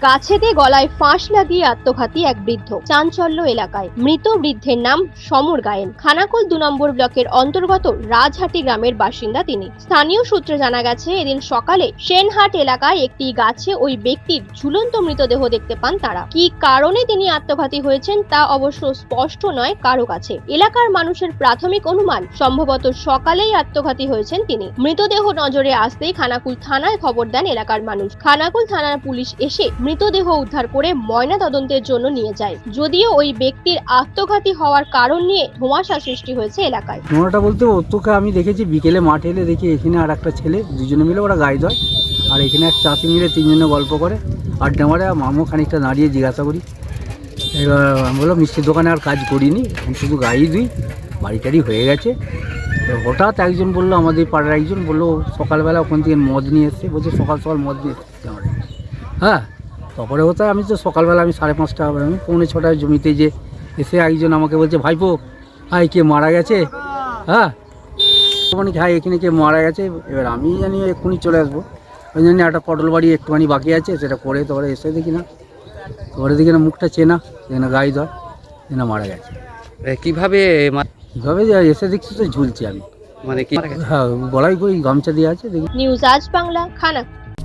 গাছেতে গলায় ফাঁস লাগিয়ে আত্মঘাতী এক বৃদ্ধ চাঞ্চল্য এলাকায়। মৃত বৃদ্ধের নাম সমর গায়েন। খানাকুল দু নম্বর ব্লকের অন্তর্গত রাজহাটি গ্রামের বাসিন্দা তিনি। স্থানীয় সূত্রে জানা গেছে, এদিন সকালে সেনহাট এলাকায় একটি গাছে ওই ব্যক্তির ঝুলন্ত মৃতদেহ দেখতে পান তারা। কি কারণে তিনি আত্মঘাতী হয়েছেন তা অবশ্য স্পষ্ট নয় কারও কাছে। এলাকার মানুষের প্রাথমিক অনুমান, সম্ভবত সকালেই আত্মঘাতী হয়েছেন তিনি। মৃতদেহ নজরে আসতেই খানাকুল থানায় খবর দেন এলাকার মানুষ। খানাকুল থানার পুলিশ এসে মৃতদেহ উদ্ধার করে ময়না তদন্তের জন্য নিয়ে যায়। যদিও ওই ব্যক্তির আত্মঘাতী হওয়ার কারণ নিয়ে ধোঁয়াশা সৃষ্টি হয়েছে এলাকায়। তোমরাটা বলতে ও তোকে আমি দেখেছি বিকেলে মাঠে এলে দেখি এখানে আর একটা ছেলে, দুজনে মিলে ওরা গায়ে দেয়। আর এখানে এক চাষি মিলে তিনজনে গল্প করে। আর মামু খানিকটা দাঁড়িয়ে জিজ্ঞাসা করি। এবার আমি বললাম, মিষ্টির দোকানে আর কাজ করিনি, আমি শুধু গাড়ি দিই বাড়ি টাড়ি হয়ে গেছে। হঠাৎ একজন বলল, আমাদের পাড়ার একজন বলল সকালবেলা ওখান থেকে মদ নিয়ে এসছে। বলছে, সকাল সকাল মদ নিয়ে এসছে হ্যাঁ তারপরে হতো আমি তো সকালবেলা আমি সাড়ে পাঁচটা হবে আমি পৌনে ছটায় জমিতে যে এসে একজন আমাকে বলছে ভাইপো হাই কে মারা গেছে? হ্যাঁ? মানে হ্যাঁ এখানে কে মারা গেছে? এবার আমি জানি এক্ষুনি চলে আসব। ওই জন্য একটা পটল বাড়ি একটুখানি বাকি আছে সেটা করে তারপরে এসে দেখি না। তারপরে দেখি না মুখটা চেনা চেনা গায়ে ধর চেনা মারা গেছে। কীভাবে মা- কীভাবে যে এসে দেখছি তো ঝুলছি আমি। মানে কি হ্যাঁ গলায় কই গামছা দিয়ে আছে দেখি। নিউজ আজ বাংলা খানা